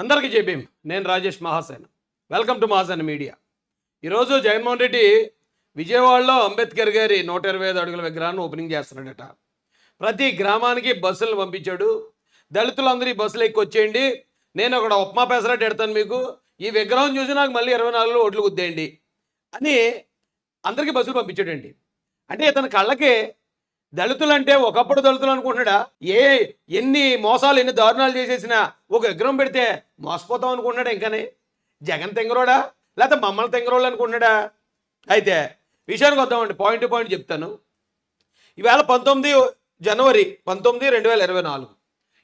అందరికీ చెప్పేం నేను Rajesh Mahasena. Welcome to Mahasena media. ఈరోజు జగన్మోహన్ రెడ్డి విజయవాడలో అంబేద్కర్ గారి నూట ఇరవై ఐదు అడుగుల విగ్రహాన్ని ఓపెనింగ్ చేస్తున్నాడట. ప్రతి గ్రామానికి బస్సులు పంపించాడు. దళితులందరూ ఈ బస్సులు ఎక్కి వచ్చేయండి నేను అక్కడ ఉప్మా పెసరట్టు ఎడతాను మీకు. ఈ విగ్రహం చూసి నాకు మళ్ళీ ఇరవై నాలుగులో ఓట్లు గుద్దేయండి. అని అందరికీ బస్సులు పంపించాడండి. అంటే ఇతని కళ్ళకి దళితులు అంటే ఒకప్పుడు దళితులు అనుకుంటున్నాడా? ఏ ఎన్ని మోసాలు ఎన్ని దారుణాలు చేసేసినా ఒక విగ్రహం పెడితే మోసపోతాం అనుకుంటున్నాడా ఇంకానే? జగన్ తెంగరోడా? లేకపోతే మమ్మల్ని తెంగరోళ్ళు అనుకుంటున్నాడా? అయితే విషయానికి వద్దామండి. పాయింట్ టు పాయింట్ చెప్తాను. ఈవేళ పంతొమ్మిది జనవరి పంతొమ్మిది రెండు వేల ఇరవై నాలుగు.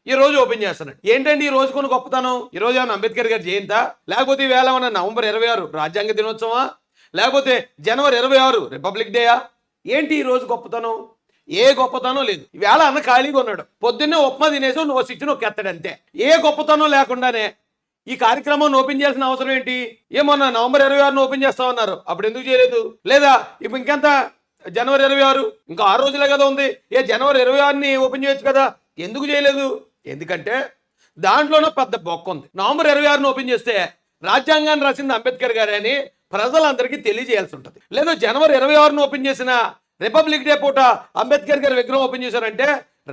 ఈ రోజు ఓపెన్ చేస్తున్నాడు. ఏంటండి ఈ రోజు కొన్ని గొప్పతనం? ఈ రోజు ఏమైనా అంబేద్కర్ గారి జయంతా? లేకపోతే ఈవేళ ఏమన్నా నవంబర్ ఇరవై ఆరు రాజ్యాంగ దినోత్సవా లేకపోతే జనవరి ఇరవై ఆరు రిపబ్లిక్ డేయా? ఏంటి ఈ రోజు గొప్పతనం? ఏ గొప్పతనం లేదు. వేళ అన్న ఖాళీగా ఉన్నాడు. పొద్దున్నే ఉప్మా తినేసి నువ్వు స్విచ్ నొక్కి ఎత్తాడు అంతే. ఏ గొప్పతనం లేకుండానే ఈ కార్యక్రమాన్ని ఓపెన్ చేయాల్సిన అవసరం ఏంటి? ఏమన్నా నవంబర్ ఇరవై ఆరున ఓపెన్ చేస్తామన్నారు అప్పుడు ఎందుకు చేయలేదు? లేదా ఇప్పుడు ఇంకెంత? జనవరి ఇరవై ఆరు. ఇంకా ఆరు రోజులే కదా ఉంది. ఏ జనవరి ఇరవై ఆరుని ఓపెన్ చేయొచ్చు కదా? ఎందుకు చేయలేదు? ఎందుకంటే దాంట్లోనే పెద్ద బొక్క ఉంది. నవంబర్ ఇరవై ఆరును ఓపెన్ చేస్తే రాజ్యాంగాన్ని రాసింది అంబేద్కర్ గారే అని ప్రజలందరికీ తెలియజేయాల్సి ఉంటుంది. లేదా జనవరి ఇరవై ఆరును ఓపెన్ చేసిన రిపబ్లిక్ డే పూట అంబేద్కర్ గారి విగ్రహం ఓపెన్ చేశారంటే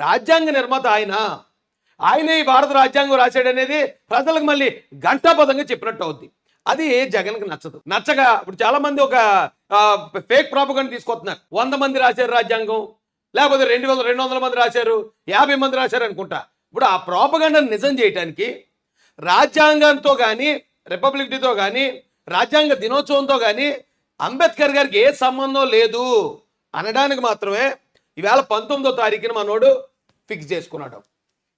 రాజ్యాంగ నిర్మాత ఆయన. ఆయనే ఈ భారత రాజ్యాంగం రాశాడనేది ప్రజలకు మళ్ళీ గంటాపదంగా చెప్పినట్టు అవుద్ది. అది జగన్కి నచ్చదు. నచ్చగా ఇప్పుడు చాలా మంది ఒక ఫేక్ ప్రాపగండ్ తీసుకొస్తున్నారు. వంద మంది రాశారు రాజ్యాంగం లేకపోతే రెండు వందల రెండు వందల మంది రాశారు యాభై మంది రాశారు అనుకుంటా. ఇప్పుడు ఆ ప్రాపగండను నిజం చేయడానికి రాజ్యాంగంతో కానీ రిపబ్లిక్ డేతో కానీ రాజ్యాంగ దినోత్సవంతో కానీ అంబేద్కర్ గారికి ఏ సంబంధం లేదు. అనడానికి మాత్రమే ఈవేళ పంతొమ్మిదో తారీఖున మనోడు ఫిక్స్ చేసుకున్నాడు.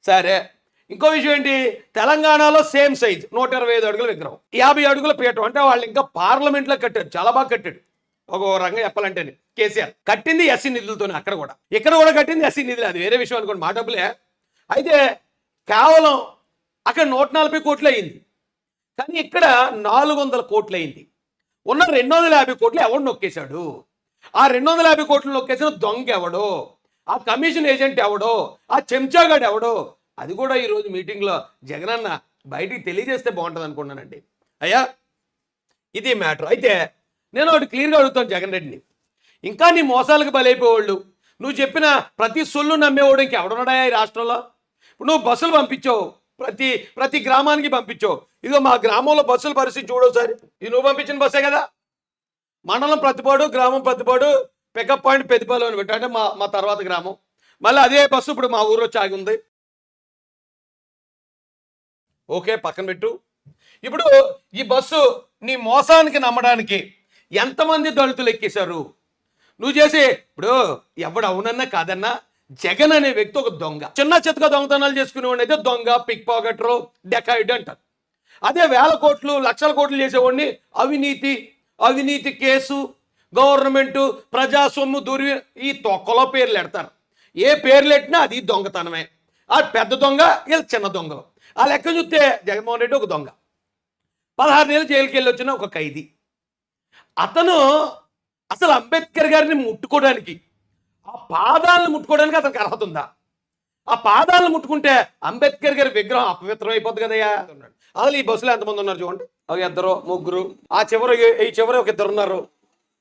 సరే ఇంకో విషయం ఏంటి? తెలంగాణలో సేమ్ సైజ్ నూట ఇరవై ఐదు అడుగుల విగ్రహం. యాభై అడుగుల పీఠం అంటే వాళ్ళు ఇంకా పార్లమెంట్లో కట్టారు చాలా బాగా కట్టాడు. ఒక రంగం చెప్పాలంటే కేసీఆర్. కట్టింది ఎస్సీ నిధులతోనే అక్కడ కూడా. ఇక్కడ కూడా కట్టింది ఎస్సీ నిధులు అది వేరే విషయం అనుకోండి మా డబ్బులే. అయితే కేవలం అక్కడ నూట నలభై కోట్లు అయింది. కానీ ఇక్కడ నాలుగు వందల కోట్లు అయింది. ఉన్న రెండు వందల యాభై కోట్లు ఎవడు నొక్కేశాడు? ఆ రెండు వందల యాభై కోట్లు నొక్కేసిన దొంగ ఎవడో ఆ కమిషన్ ఏజెంట్ ఎవడో ఆ చెంచాగాడు ఎవడో అది కూడా ఈరోజు మీటింగ్లో జగనన్న బయటికి తెలియజేస్తే బాగుంటుంది అనుకున్నానండి అయ్యా ఇది మ్యాటర్. అయితే నేను ఒకటి క్లియర్గా అడుగుతాను జగన్ రెడ్డిని. ఇంకా నీ మోసాలకు బలైపోయేవాళ్ళు. నువ్వు చెప్పిన ప్రతి సొల్లు నమ్మేవాడు ఇంకెవడున్నాడా ఈ రాష్ట్రంలో? ఇప్పుడు నువ్వు బస్సులు పంపించావు. ప్రతి ప్రతి గ్రామానికి పంపించావు. ఇదిగో మా గ్రామంలో బస్సుల పరిస్థితి చూడోసారి ఇది నువ్వు పంపించిన బస్సే కదా? మండలం ప్రతిపాడు గ్రామం ప్రతిపాడు పికప్ పాయింట్ పెద్దపాలు అని పెట్టా అంటే మా మా తర్వాత గ్రామం. మళ్ళీ అదే బస్సు ఇప్పుడు మా ఊరు వచ్చి ఆగి ఉంది. ఓకే పక్కన పెట్టు. ఇప్పుడు ఈ బస్సు నీ మోసానికి నమ్మడానికి ఎంతమంది దళితులు ఎక్కేశారు? నువ్వు చేసే ఇప్పుడు ఎవడు అవునన్నా కాదన్నా జగన్ అనే వ్యక్తి ఒక దొంగ. చిన్న చితక దొంగతనాలు చేసుకునేవాడిని అయితే దొంగ పిక్ పాకెటరు డెకాయిడ్ అంటారు. అదే వేల కోట్లు లక్షల కోట్లు చేసేవాడిని అవినీతి అవినీతి కేసు గవర్నమెంట్ ప్రజాస్వామ్య దుర్వి ఈ తొక్కలో పేర్లు పెడతారు ఏ పేర్లు పెట్టినా అది దొంగతనమే. ఆ పెద్ద దొంగ వీళ్ళు చిన్న దొంగలు ఆ లెక్క చూస్తే జగన్మోహన్ రెడ్డి ఒక దొంగ. పదహారు నెలలు జైలుకి వెళ్ళి వచ్చిన ఒక ఖైదీ. అతను అసలు అంబేద్కర్ గారిని ముట్టుకోవడానికి ఆ పాదాలను ముట్టుకోవడానికి అతనికి అర్హత ఉందా? ఆ పాదాలను ముట్టుకుంటే అంబేద్కర్ గారి విగ్రహం అపవిత్రం అయిపోద్ది కదయ్యా అసలు ఈ బస్సులో ఎంతమంది ఉన్నారు చూడండి. ఒక ఇద్దరు ముగ్గురు. ఆ చివర ఈ చివరి ఒక ఇద్దరు ఉన్నారు.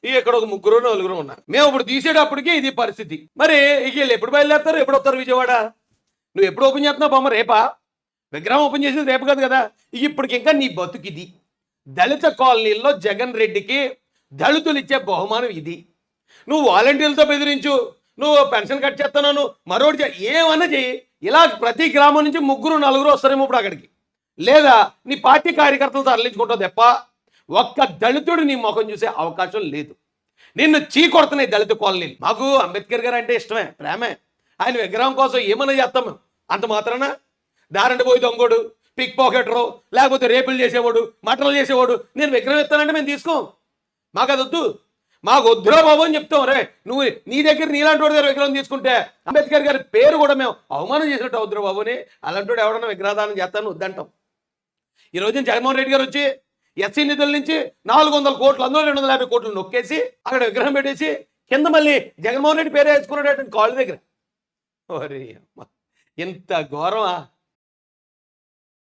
ఈ ఇక్కడ ఒక ముగ్గురు నలుగురు ఉన్నారు. మేము ఇప్పుడు తీసేటప్పటికి ఇది పరిస్థితి. మరి ఇక వీళ్ళు ఎప్పుడు బయలుదేరుతారు? ఎప్పుడు వస్తారు విజయవాడ? నువ్వు ఎప్పుడు ఓపెన్ చేస్తున్నావు బొమ్మ? రేపా? విగ్రహం ఓపెన్ చేసేది రేపు కాదు కదా. ఇప్పటికి ఇంకా నీ బతుకిది దళిత కాలనీల్లో జగన్ రెడ్డికి దళితులు ఇచ్చే బహుమానం ఇది. నువ్వు వాలంటీర్లతో బెదిరించు. నువ్వు పెన్షన్ కట్ చేస్తున్నాను మరోటి చే- ఏమన్నా చెయ్యి. ఇలా ప్రతి గ్రామం నుంచి ముగ్గురు నలుగురు వస్తారేమో ఇప్పుడు అక్కడికి. లేదా నీ పార్టీ కార్యకర్తలు తరలించుకుంటావు తప్ప ఒక్క దళితుడు నీ ముఖం చూసే అవకాశం లేదు. నిన్ను చీకొడుతున్నాయి దళిత కాలనీలు. మాకు అంబేద్కర్ గారు అంటే ఇష్టమే ప్రేమే. ఆయన విగ్రహం కోసం ఏమన్నా చేస్తాం అంత మాత్రాన? దారండి పోయి దొంగోడు పిక్ పాకెటరు లేకపోతే రేపులు చేసేవాడు మటన్లు చేసేవాడు. నేను విగ్రహం ఇస్తానంటే మేము తీసుకోం. మాకు అది వద్దు. మాకు వద్దురా బాబు అని చెప్తాం. రే నువ్వు నీ దగ్గర నీలాంటి వాడి దగ్గర విగ్రహం తీసుకుంటే అంబేద్కర్ గారి పేరు కూడా మేము అవమానం చేసినట్టు అవుతురా బాబుని. అలాంటి వాడు ఎవడన్నా విగ్రహదానం చేస్తాను వద్దంటాం. ఈ రోజున జగన్మోహన్ రెడ్డి గారు వచ్చి ఎస్సీ నిధుల నుంచి నాలుగు వందల కోట్లు అందులో రెండు వందల యాభై కోట్లు నొక్కేసి అక్కడ విగ్రహం పెట్టేసి కింద మళ్ళీ జగన్మోహన్ రెడ్డి పేరు వేసుకున్నాడు కాళ్ళ దగ్గర. ఓరి అమ్మ. ఇంత ఘోరమా?